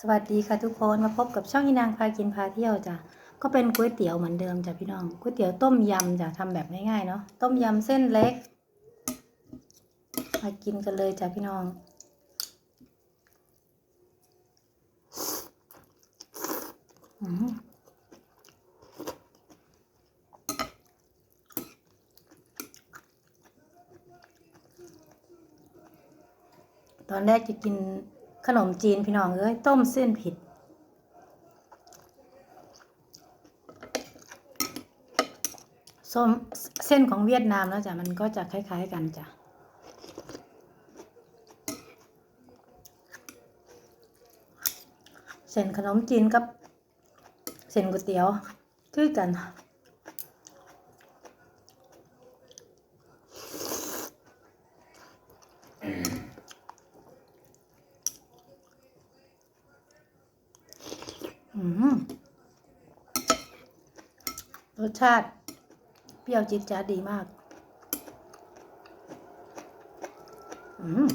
สวัสดีค่ะทุกคนมาพบกับช่องอีนางพากินพาเที่ยวจ้ะก็เป็นก๋วยเตี๋ยวเหมือนเดิมจ้ะพี่น้องก๋วยเตี๋ยวต้มยำจ้ะทำแบบง่ายๆเนาะต้มยำเส้นเล็กมากินกันเลยจ้ะพี่น้อง อืมตอนแรกจะกิน ขนมจีนพี่น้องเอ้ยต้มเส้นผิด ส้มเส้นของเวียดนามแล้วจ้ะมันก็จะคล้าย ๆ กันจ้ะเส้นขนมจีนกับเส้นก๋วยเตี๋ยวคือกัน รสชาติ เปรี้ยวจิ๊ดจ๊าดดีมาก อืม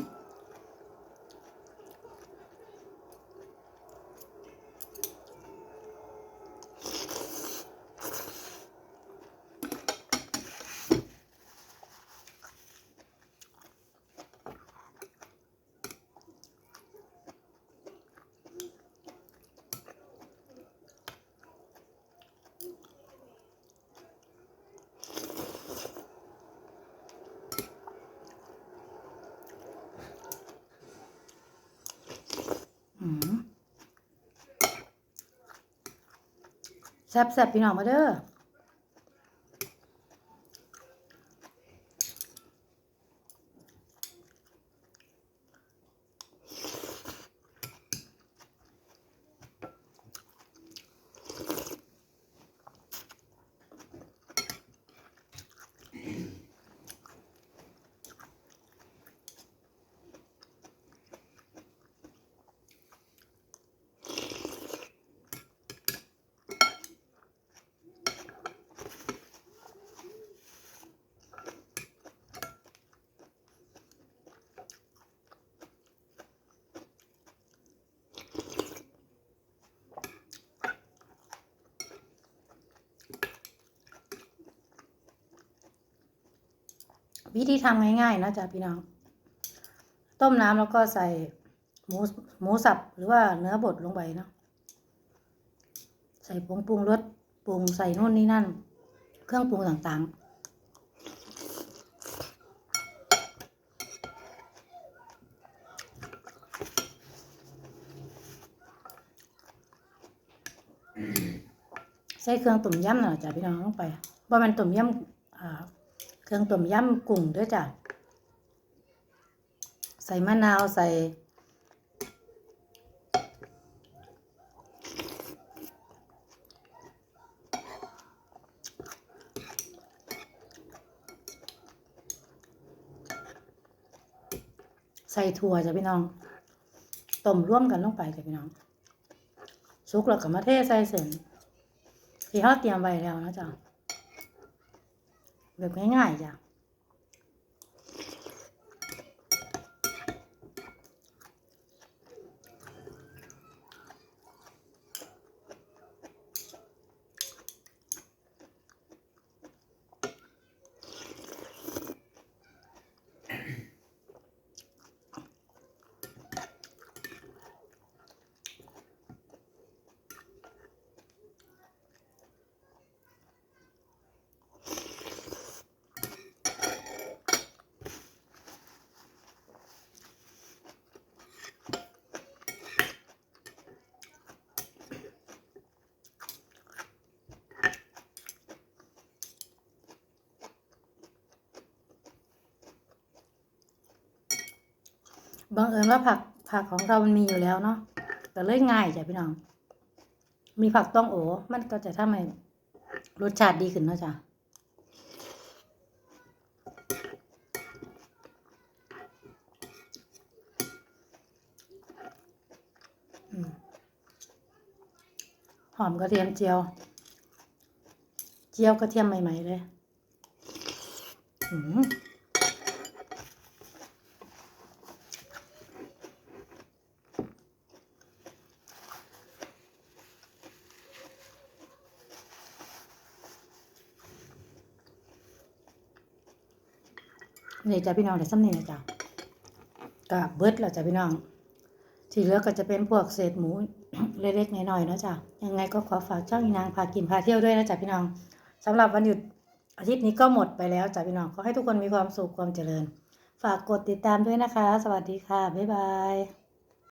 แซ่บๆพี่น้องมาเด้อ วิธีทำง่ายๆนะจ๊ะพี่น้อง ต้มน้ำแล้วก็ใส่หมูหมูสับหรือว่าเนื้อบดลงไปเนาะใส่ผงปรุงรสปรุงใส่นู่นนี่นั่น เครื่องปรุงต่างๆ ใส่เครื่องต้มยำหน่ะจ้ะพี่น้องลงไปว่ามันต้มยำอ่า เครื่องต้มยำกุ้งด้วยจ้ะ ใส่มะนาวใส่ ใส่ถั่วจ้ะพี่น้องต้มร่วมกันลงไปจ้ะพี่น้องสุกแล้วก็มาเทใส่เส้นที่เขาเตรียมไว้แล้วนะจ๊ะ แบบง่ายๆจ้ะ บังเอิญว่าผักผักของเรามันมีอยู่แล้วเนาะแต่เลยง่ายจ้ะพี่น้อง มีผักต้องโอมันก็จะทำให้รสชาติดีขึ้นเนาะจ้ะหอมกระเทียมเจียว เจียวกระเทียมใหม่ ๆ เลย อืม นี่จ้ะพี่น้องเดี๋ยวซ้ำนี่นะจ้ะกะเบิดแล้วจ้ะพี่น้อง ที่เหลือก็จะเป็นพวกเศษหมูเล็กๆน้อยๆเนาะจ้ะยังไงก็ขอฝากช่องอีนางพากินพาเที่ยวด้วยนะจ้ะพี่น้องสำหรับวันหยุดอาทิตย์นี้ก็หมดไปแล้วจ้ะพี่น้องขอให้ทุกคนมีความสุขความเจริญ ฝากกดติดตามด้วยนะคะ สวัสดีค่ะบ๊ายบาย